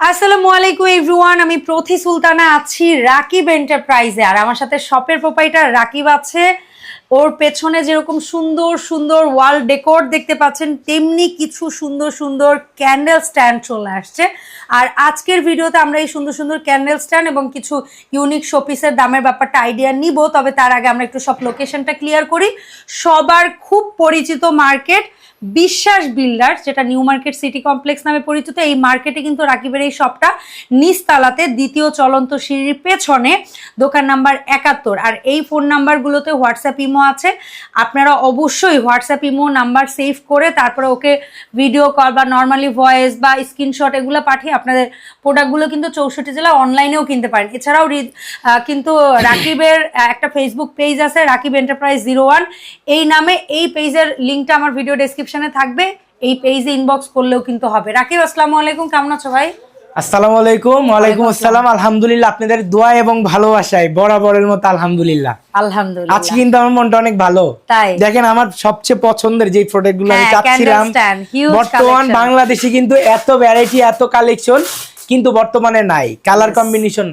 আসসালামু আলাইকুম এভরিওয়ান, আমি প্রথি সুলতানা আছি রাকিব এন্টারপ্রাইজে। আর আমার সাথে শপের প্রোপাইটার রাকিব আছে। ওর পেছনে যেরকম সুন্দর সুন্দর ওয়াল ডেকোর দেখতে পাচ্ছেন, তেমনি কিছু সুন্দর সুন্দর ক্যান্ডেল স্ট্যান্ড চলে আসছে। আর আজকের ভিডিওতে আমরা এই সুন্দর সুন্দর ক্যান্ডেল স্ট্যান্ড এবং কিছু ইউনিক শোপিসের দামের ব্যাপারটা আইডিয়া নিব, তবে তার আগে আমরা একটু সব লোকেশনটা ক্লিয়ার করি। সবার খুব পরিচিত মার্কেট বিশ্বাস বিল্ডার, যেটা নিউ মার্কেট সিটি কমপ্লেক্স নামে পরিচিত, এই মার্কেটে কিন্তু রাকিবের এই শপটা নিচতলাতে দ্বিতীয় চলন্ত সিঁড়ির পেছনে দোকান নাম্বার একাত্তর। আর এই ফোন নাম্বারগুলোতে হোয়াটসঅ্যাপ ইমো আছে। আপনারা অবশ্যই হোয়াটসঅ্যাপ ইমো নাম্বার সেভ করে তারপরে ওকে ভিডিও কল বা নর্মালি ভয়েস বা স্ক্রিনশট এগুলো পাঠিয়ে আপনাদের প্রোডাক্টগুলো কিন্তু চৌষট্টি জেলা অনলাইনেও কিনতে পারেন। এছাড়াও কিন্তু রাকিবের একটা ফেসবুক পেজ আছে, রাকিব এন্টারপ্রাইজ জিরো ওয়ান এই নামে এই পেজের লিঙ্কটা আমার ভিডিও ডেসক্রিপশনে থাকবে এই পেজে ইনবক্স করলেও কিন্তু হবে। রাকিব আসসালামু আলাইকুম কেমন আছো ভাই? আসসালামু আলাইকুম ওয়ালাইকুম আসসালাম। আলহামদুলিল্লাহ আপনাদের দোয়া এবং ভালোবাসায় বরাবরের মতো আলহামদুলিল্লাহ। আলহামদুলিল্লাহ। আজকে কিন্তু আমার মনটা অনেক ভালো। তাই? দেখেন আমার সবচেয়ে পছন্দের যে প্রোডাক্টগুলো আমি হ্যাঁ, চাচ্ছিলাম বর্তমান। বাংলাদেশে কিন্তু এত ভ্যারাইটি এত কালেকশন কিন্তু বর্তমানে নাই। কালার কম্বিনেশন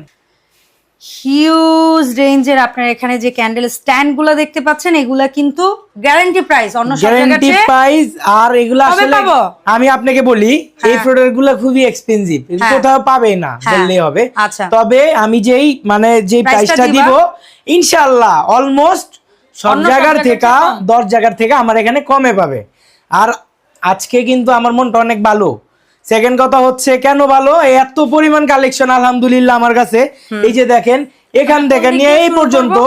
হিউজ রেঞ্জের আপনার এখানে যে ক্যান্ডেল স্ট্যান্ডগুলো দেখতে পাচ্ছেন এগুলা কিন্তু গ্যারান্টি প্রাইস অন্য গ্যারান্টি প্রাইস আর এগুলো আসলে আমি আপনাকে বলি এই হ্যাঁ। প্রোডাক্টগুলো খুবই এক্সপেন্সিভ হ্যাঁ। কোথাও পাবে না হ্যাঁ। বললেই হবে আচ্ছা। তবে আমি যেই মানে যে প্রাইসটা দিব ইনশাআল্লাহ অলমোস্ট সব জায়গার থেকে? দশ জায়গার থেকে আমার এখানে কমে পাবে আর আজকে কিন্তু আমার মনটা অনেক ভালো সেকেন্ড কথা হচ্ছে কেন ভালো? এত পরিমাণ কালেকশন আলহামদুলিল্লাহ আমার কাছে। এই যে দেখেন এখান থেকে নিয়ে এই পর্যন্ত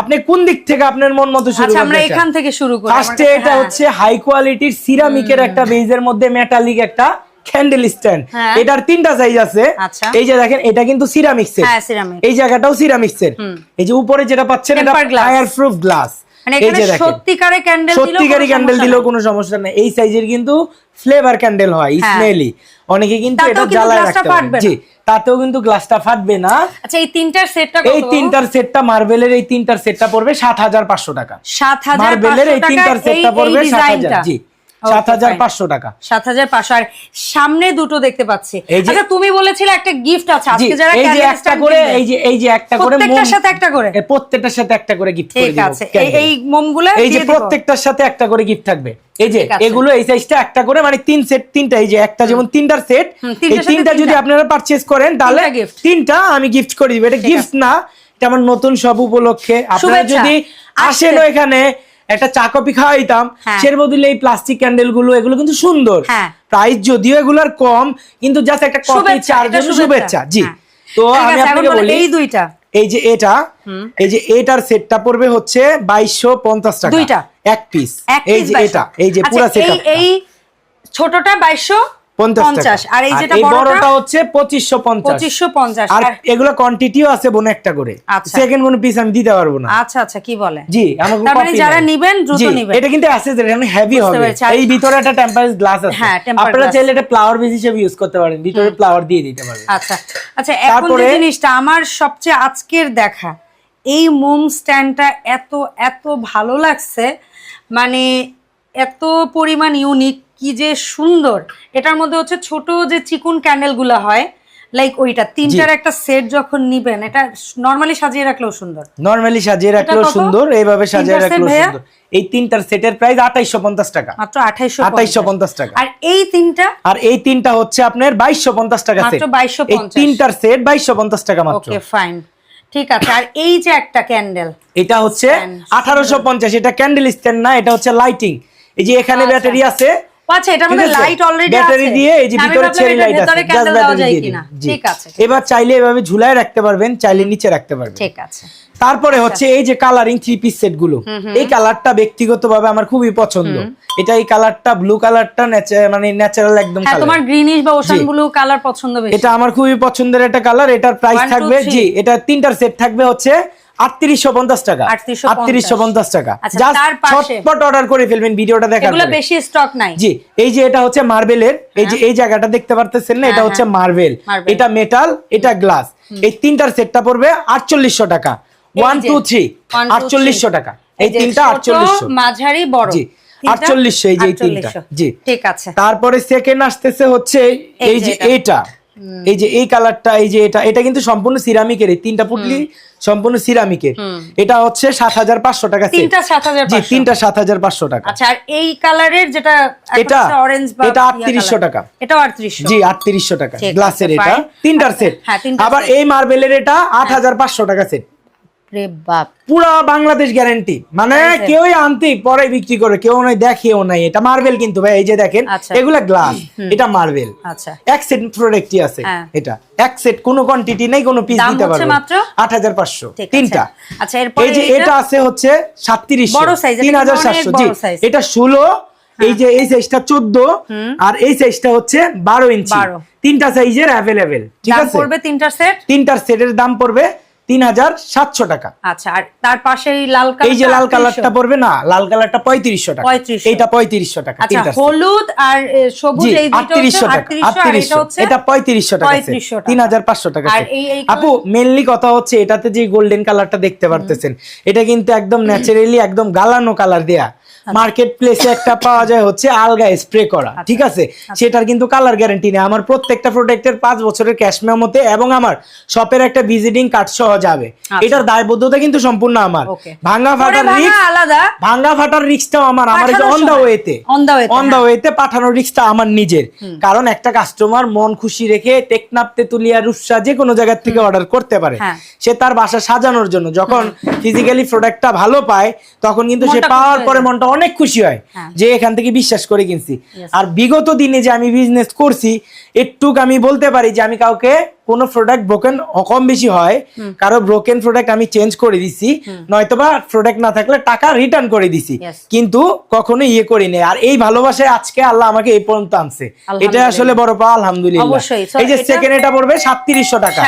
আপনি কোন দিক থেকে আপনার মন মতো শুরু আচ্ছা আমরা এখান থেকে শুরু করি ফার্স্টে এটা হ্যাঁ। হচ্ছে হাই কোয়ালিটির সিরামিকের একটা বেজের মধ্যে মেটালিক একটা ক্যান্ডেল স্ট্যান্ড। এটার তিনটা সাইজ আছে। আচ্ছা। এই যে দেখেন এটা কিন্তু সিরামিক্সের হ্যাঁ এই জায়গাটাও সিরামিক্সের এই যে উপরে যেটা পাচ্ছেন এটা Tempered glass। Fire proof glass এখানে সত্যিকারে ক্যান্ডেল সত্যিকারী ক্যান্ডেল দিলেও কোনো সমস্যা নেই। এই সাইজের কিন্তু ফ্লেভার ক্যান্ডেল হয় হ্যাঁ। স্মেলি অনেকে কিন্তু এটা জ্বালায় রাখতে পারে। জি তাতেও কিন্তু গ্লাসটা ফাটবে না। আচ্ছা এই তিনটার সেটটা এই তিনটার সেটটা মার্বেলের এই তিনটার সেটটা পড়বে সাত হাজার পাঁচশো টাকা। সাত হাজার মার্বেলের এই তিনটার সেটটা পড়বে সাত হাজার। ডিজাইনটা জি। সাত হাজার পাঁচশো টাকা। সাত হাজার পাঁচশো। আর সামনে দুটো দেখতে পাচ্ছি। আচ্ছা তুমি বলেছিলে একটা গিফট আছে। আজকে যারা এই যে একটা করে এই যে এই যে একটা করে প্রত্যেকটার সাথে একটা করে? প্রত্যেকটার সাথে একটা করে গিফট করে ঠিক আছে। এই- মোমগুলো এই যে প্রত্যেকটার সাথে একটা করে গিফট থাকবে। এই যে এগুলো এই সাইজটা একটা করে মানে তিন সেট তিনটা এই যে একটা যেমন তিনটার সেট এই তিনটা যদি আপনারা পারচেজ করেন তাহলে তিনটা আমি গিফট করে দিব। এটা গিফট না এটা আমার নতুন সব উপলক্ষে। আপনারা যদি আসেন এখানে একটা চা কফি খাওয়াইতাম হ্যাঁ। সের বদলে এই প্লাস্টিক ক্যান্ডেলগুলো এগুলো কিন্তু সুন্দর হ্যাঁ। প্রাইস যদিও এগুলোর কম কিন্তু জাস্ট একটা কফি চার জন্য শুভেচ্ছা। জি হ্যাঁ। তো আমি আপনাকে বলি এই দুইটা এই যে এটা এই যে এটার সেটটা পড়বে হচ্ছে বাইশশো পঞ্চাশ টাকা দুইটা? এক পিস এই যে এটা এই যে আচ্ছা, পুরো সেটটা এই ছোটটা বাইশশো পঞ্চাশ পঞ্চাশ। আর এই যেটা বড়টা? হচ্ছে পঁচিশশো পঞ্চাশ। পঁচিশশো পঞ্চাশ। আর আর এগুলো কোয়ান্টিটিও আছে বোন একটা করে। আচ্ছা। সেকেন্ড কোন পিস আমি দিতে পারব না। আচ্ছা আচ্ছা কি বলে? জি আমার মানে যারা নাই। নিবেন দ্রুত জি, নিবেন। এটা কিন্তু আছে যেটা হেভি হবে। এই ভিতরে একটা টেম্পারেজ গ্লাস আছে। হ্যাঁ, আপনারা চাইলে এটা ফ্লাওয়ার হিসেবে ইউজ করতে পারেন। ভিতরে ফ্লাওয়ার দিয়ে দিতে আচ্ছা আচ্ছা এখন যে জিনিসটা আমার সবচেয়ে আজকের দেখা এই মোম স্ট্যান্ডটা এত এত ভালো লাগছে মানে এত পরিমাণ ইউনিক কি যে সুন্দর। এটার মধ্যে হচ্ছে ছোট যে চিকুন ক্যান্ডেলগুলো হয় লাইক ওইটা তিনটার একটা সেট যখন নিবেন এটা নর্মালি সাজিয়ে রাখলেও সুন্দর। নরমালি সাজিয়ে রাখলেও সুন্দর এইভাবে সাজিয়ে রাখলেও? সুন্দর। এই তিনটার সেটের প্রাইস আঠাইশো পঞ্চাশ টাকা। মাত্র আঠাইশো আঠাইশো পঞ্চাশ টাকা। আর এই তিনটা? আর এই তিনটা হচ্ছে আপনার বাইশশো পঞ্চাশ টাকা সেট মাত্র 2250 এই তিনটার সেট বাইশশো পঞ্চাশ টাকা মাত্র। ওকে ফাইন ঠিক আছে আর এই যে একটা ক্যান্ডেল এটা হচ্ছে Stand, আঠারোশো পঞ্চাশ এটা ক্যান্ডেল স্ট্যান্ড না এটা হচ্ছে লাইটিং এই যে এখানে আচ্ছা। ব্যাটারি আছে আচ্ছা এটার ঠিক মধ্যে আছে? লাইট অলরেডি আছে। ব্যাটারি দিয়ে এই যে ভিতরে চেরি লাইট আছে জাস্ট ব্যাটারি দিয়ে কিনা। দিন। জি। ঠিক আছে। এবার চাইলে এভাবে ঝুলায় রাখতে পারবেন চাইলে নিচে রাখতে পারবেন। ঠিক আছে। তারপরে হচ্ছে এই যে কালারিং থ্রি পিস সেটগুলো এই কালারটা ব্যক্তিগতভাবে আমার খুবই পছন্দ। এটা এই কালারটা ব্লু কালারটা মানে ন্যাচারাল একদম হ্যাঁ কালার তোমার গ্রিনিশ বা ওশান ব্লু কালার পছন্দ বেশি। এটা আমার খুবই পছন্দের একটা কালার এটার প্রাইস থাকবে জি এটা তিনটার সেট থাকবে হচ্ছে আটত্রিশশো পঞ্চাশ টাকা। আটত্রিশশো পঞ্চাশ। টাকা। আচ্ছা? ছটপট অর্ডার করে ফেলবেন ভিডিওটা দেখার বেশি স্টক নাই। জি এই যে এটা হচ্ছে মার্বেলের এই যে এই জায়গাটা দেখতে পারতেছেন না এটা হ্যাঁ, হচ্ছে হ্যাঁ। মার্বেল। এটা মেটাল এটা গ্লাস এই তিনটার সেটটা পড়বে আটচল্লিশশো টাকা। ওয়ান টু থ্রি আটচল্লিশশো টাকা। এই তিনটা আটচল্লিশশো। মাঝারি বড়। জি তিনটা? 4800 এই যে তিনটা। জি। ঠিক আছে। তারপরে সেকেন্ড আসতেছে হচ্ছে এই যে এটা। এটা এই যে এই কালারটা এই যে এটা এটা কিন্তু সম্পূর্ণ সিরামিকের এই তিনটা পুটলি সম্পূর্ণ সিরামিকের। এটা হচ্ছে সাত হাজার পাঁচশো টাকা তিনটা সাত হাজার জি তিনটা সাত হাজার পাঁচশো টাকা। আচ্ছা আর এই কালারের যেটা এটা? অরেঞ্জ এটা আটত্রিশশো টাকা। এটা আটত্রিশশো। জি আটত্রিশশো টাকা। গ্লাসের এটা তিনটার সেট হ্যাঁ, আবার এই মার্বেলের এটা আট হাজার পাঁচশো টাকা সেট রে বাপ। পুরা বাংলাদেশ গ্যারান্টি মানে কেউই আনতে পরে বিক্রি করে কেউ নয় দেখেও নাই। এটা মার্বেল কিন্তু ভাই এই যে দেখেন আচ্ছা। এগুলা গ্লাস এটা মার্বেল আচ্ছা। এক সেট প্রোডাক্টই আছে হ্যাঁ। এটা। এক সেট কোনো কোয়ান্টিটি নেই কোনো পিস দিতে পারবে মাত্র? আট হাজার পাঁচশো। ঠিক আছে। তিনটা। আচ্ছা, এরপরে এই যে এটা? আছে হচ্ছে সাতত্রিশ বড় হাজার সাতশো। জি এটা ষোলো এই যে এই সাইজটা চোদ্দ আর এই সাইজটা হচ্ছে বারো ইঞ্চি। 12 তিনটা সাইজের অ্যাভেলেবেল ঠিক আছে? পড়বে তিনটার সেট তিনটার সেটের দাম পড়বে তিন হাজার সাতশো টাকা। আচ্ছা আর তার পাশে লাল এই যে লাল কালারটা পড়বে না লাল কালারটা পঁয়ত্রিশশো টাকা। 3500 পঁয়ত্রিশশো টাকা আচ্ছা। হলুদ আর সবুজ আটত্রিশশো টাকা আটত্রিশশো এটা এটা পঁয়ত্রিশশো টাকা তিন হাজার পাঁচশো টাকা আপু মেনলি কথা হচ্ছে এটাতে যে গোল্ডেন কালারটা দেখতে পারতেছেন এটা কিন্তু একদম ন্যাচারালি একদম গালানো কালার দেয়া। আচ্ছা। মার্কেট প্লেসে একটা পাওয়া যায় হচ্ছে আলগা স্প্রে করা ঠিক আছে? সেটার কিন্তু কালার গ্যারান্টি নেই। আমার প্রত্যেকটা প্রোডাক্টের পাঁচ বছরের ক্যাশ মেমোতে এবং আমার শপের একটা ভিজিটিং কার্ড সহ যাবে। এটার দায়বদ্ধতা কিন্তু সম্পূর্ণ আমার। ওকে। ভাঙা ফাটার রিস্ক আলাদা। ভাঙ্গা ফাটার রিক্সটাও আমার। আমার অন দা। ওয়েতে অন দা ওয়েতে পাঠানোর রিক্সটা আমার নিজের। কারণ একটা কাস্টমার মন খুশি রেখে টেকনাপ তেতুলিয়া রুসা যে কোনো জায়গা থেকে অর্ডার করতে পারে। হ্যাঁ। সে তার বাসা সাজানোর জন্য। যখন ফিজিক্যালি প্রোডাক্টটা ভালো পায় তখন কিন্তু সে পাওয়ার পরে মনটা অনেক খুশি হয় হ্যাঁ। যে এখান থেকে বিশ্বাস করে কিনছি আর বিগত দিনে যে আমি বিজনেস করছি একটু আমি বলতে পারি যে আমি কাউকে কোনো প্রোডাক্ট ব্রোকেন কম বেশি হয় কারও ব্রোকেন প্রোডাক্ট আমি চেঞ্জ করে দিছি নয়তোবা প্রোডাক্ট না থাকলে টাকা রিটার্ন করে দিছি। কিন্তু কখনো ইয়ে করিনি আর এই ভালোবাসায় আজকে আল্লাহ আমাকে এই পর্যন্ত আনছে। এটা আসলে বড় পা আলহামদুলিল্লাহ। এই যে সেকেন্ড এটা পড়বে সাতত্রিশশো টাকা।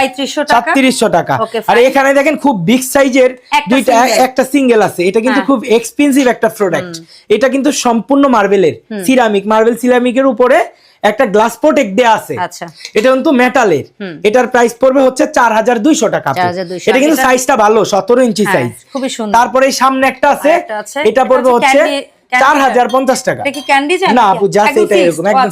সাতত্রিশশো টাকা। আর এখানে দেখেন খুব বিগ সাইজের দুইটা একটা সিঙ্গেল আছে। এটা কিন্তু হ্যাঁ। খুব এক্সপেন্সিভ একটা প্রোডাক্ট এটা কিন্তু সম্পূর্ণ মার্বেলের সিরামিক মার্বেল সিরামিকের উপরে একটা গ্লাস প্রোটেক্ট দেয়া আছে। আচ্ছা। এটা কিন্তু মেটালের এটার প্রাইস পড়বে হচ্ছে চার হাজার দুইশো টাকা আপু। 4200 এটা কিন্তু সাইজটা ভালো সতেরো ইঞ্চি হ্যাঁ, সাইজ খুবই সুন্দর। তারপরে এই সামনে একটা আছে। এটা পড়বে হচ্ছে চার হাজার পঞ্চাশ টাকা। না আপু জাস্ট এটা এরকম একদম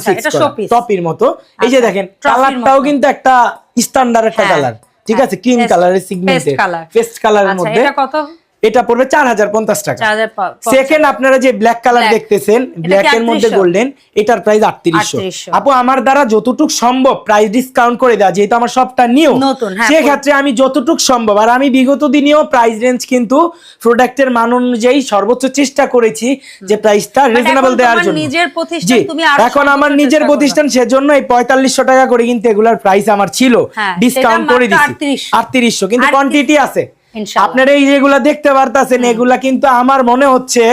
টপির মতো। এই যে আচ্ছা, দেখেন কালারটাও কিন্তু একটা স্ট্যান্ডার্ড একটা হ্যাঁ, কালার ঠিক হ্যাঁ, আছে ক্রিম কালারের সিগমেন্টের পেস্ট কালারের আচ্ছা, মধ্যে। কত? এটা পড়বে চার হাজার পঞ্চাশ টাকা। সেকেন্ড আপনারা যে ব্ল্যাক কালার দেখতেছেন ব্ল্যাক এর মধ্যে 3800? গোল্ডেন এটার প্রাইস আটত্রিশশো। 3800 আপু আমার দ্বারা যতটুক সম্ভব প্রাইস ডিসকাউন্ট করে দেওয়া যেহেতু আমার সবটা নতুন, হ্যাঁ, সেক্ষেত্রে আমি যতটুক সম্ভব আর আমি বিগত দিনেও প্রাইস রেঞ্জ কিন্তু প্রোডাক্টের মান অনুযায়ী সর্বোচ্চ চেষ্টা করেছি যে প্রাইসটা রিজনেবল দেওয়ার জন্য। জি এখন আমার নিজের প্রতিষ্ঠান সেজন্য এই পঁয়তাল্লিশশো টাকা করে কিন্তু এগুলার প্রাইস আমার ছিল। হ্যাঁ, ডিসকাউন্ট করে মাত্র দিচ্ছি আটত্রিশশো। কিন্তু কোয়ান্টিটি আছে। আপনারা এই যেগুলা দেখতে পারতাছেন এগুলা কিন্তু আমার মনে হচ্ছে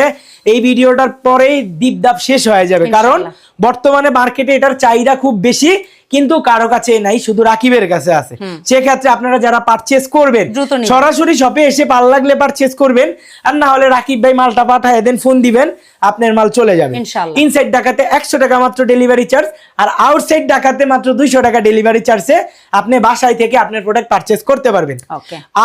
এই ভিডিওটার পরেই দীপদাপ শেষ হয়ে যাবে। কারণ বর্তমানে মার্কেটে এটার চাহিদা খুব বেশি কিন্তু কারও কাছে নাই শুধু রাকিবের কাছে আছে। সেক্ষেত্রে আপনারা যারা পারচেস করবেন সরাসরি শপে এসে ভালো লাগলে পারচেস করবেন আর না হলে রাকিব ভাই মালটা পাঠায় দেন ফোন দিবেন আপনার মাল চলে যাবে। ইনসাইড ঢাকাতে একশো টাকা মাত্র ডেলিভারি চার্জ আর আউটসাইড ঢাকাতে মাত্র দুইশো টাকা ডেলিভারি চার্জে আপনি বাসায় থেকে আপনার প্রোডাক্ট পারচেস করতে পারবেন।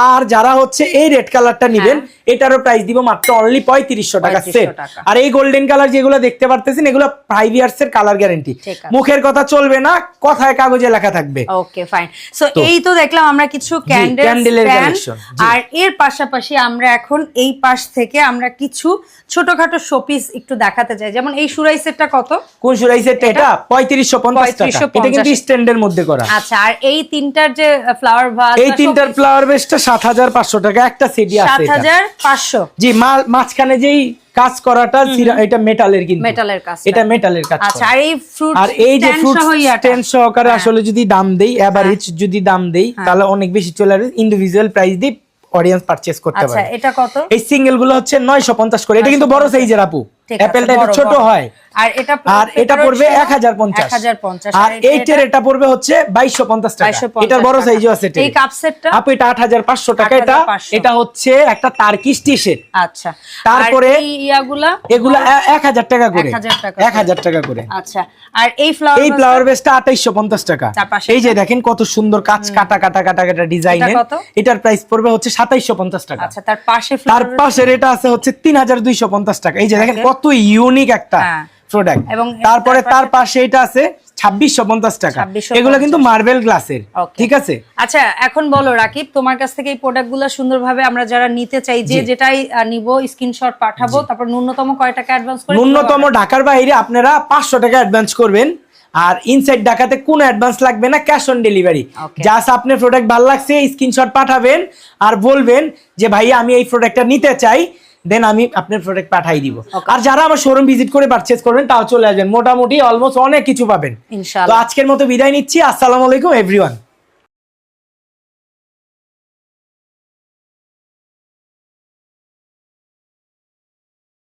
আর যারা হচ্ছে এই রেড কালারটা নিবেন এটারও প্রাইস দিব মাত্র অনলি পঁয়ত্রিশশো টাকা 3500 সেট আর এই গোল্ডেন কালার যেগুলো দেখতে পারতেছেন এগুলো ফাইভ ইয়ার্স এর কালার গ্যারেন্টি মুখের কথা চলবে না কথায় কাগজে লেখা থাকবে। ওকে ফাইন সো এই তো দেখলাম আমরা কিছু ক্যান্ডেল candle এর collection, আর এর পাশাপাশি আমরা এখন এই পাশ থেকে আমরা কিছু ছোটখাটো শোপিস একটু দেখাতে চাই। যেমন এই সুরাই সেটটা কত? কোন সুরাই সেটটা এটা পঁয়ত্রিশশো পঞ্চাশ টাকা। এটা কিন্তু স্ট্যান্ডের মধ্যে করা। আচ্ছা আর এই তিনটার যে ফ্লাওয়ার ভাজ এই তিনটার ফ্লাওয়ার বেসটা সাত হাজার পাঁচশো টাকা। একটা সাত আছে এটা। হাজার পাঁচশো। জি মা- মাঝখানে যেই কাজ করাটা এটা মেটালের কিন্তু। মেটালের কাজ এটা মেটালের কাজ আচ্ছা আর এই ফ্রুট আর এই যে ফ্রুট স্ট্যান্ড সহকারে আসলে যদি দাম দেই এভারেজ যদি দাম দেই তাহলে অনেক বেশি চলে আসবে ইন্ডিভিজুয়াল প্রাইস দিয়ে অডিয়েন্স পারচেজ করতে পারে। আচ্ছা এটা কত? এই সিঙ্গেলগুলো হচ্ছে নয়শো পঞ্চাশ করে। এটা কিন্তু বড় সাইজের আপু। অ্যাপেলটা বড়, ছোট হয়। আর এটা আর এটা পড়বে এক হাজার পঞ্চাশ। এক হাজার পঞ্চাশ। আর এইটার এটা পড়বে হচ্ছে বাইশশো পঞ্চাশ টাকা। 2250 বড় সাইজও আছে এই কাপ সেটটা আপু এটা আট হাজার পাঁচশো টাকা এটা। এটা হচ্ছে একটা তার্কিশ টি শার্ট আচ্ছা। তারপরে ইয়াগুলা? এগুলা এ- এক হাজার টাকা করে। 1000 টাকা এক হাজার টাকা করে। আচ্ছা। আর এই ফ্লাওয়ার এই ফ্লাওয়ার বেসটা আঠাইশো পঞ্চাশ টাকা। এই যে দেখেন কত সুন্দর কাজ কাটা কাটা কাটা কাটা ডিজাইনের এটার প্রাইস পড়বে হচ্ছে সাতাইশো পঞ্চাশ টাকা। আচ্ছা তার পাশে তার পাশের এটা আছে হচ্ছে তিন হাজার দুইশো পঞ্চাশ টাকা। এই যে দেখেন Okay. কত ইউনিক একটা হ্যাঁ। প্রোডাক্ট এবং তারপরে তার পাশে এটা আছে ছাব্বিশশো পঞ্চাশ টাকা। এগুলো কিন্তু মার্বেল গ্লাসের ঠিক আছে? আচ্ছা এখন বলো রাকিব তোমার কাছ থেকে এই প্রোডাক্টগুলো সুন্দরভাবে আমরা যারা নিতে চাই যে যেটাই নিব স্ক্রিনশট পাঠাবো তারপর ন্যূনতম কয় টাকা অ্যাডভান্স ন্যূনতম ঢাকার বাইরে আপনারা পাঁচশো টাকা অ্যাডভান্স করবেন। আর ইনসাইড ঢাকাতে কোনো অ্যাডভান্স লাগবে না ক্যাশ অন ডেলিভারি. জাস্ট আপনার প্রোডাক্ট ভালো লাগছে স্ক্রিনশট পাঠাবেন আর বলবেন যে ভাইয়া আমি এই প্রোডাক্টটা নিতে চাই। দেন আমি আপনার প্রোডাক্ট পাঠাই দিব। আর যারা আমার শোরুম ভিজিট করে পারচেজ করবেন তাও চলে আসবেন। মোটামুটি অলমোস্ট অনেক কিছু পাবেন। তো আজকের মতো বিদায় নিচ্ছি। আসসালামু আলাইকুম এভরিওয়ান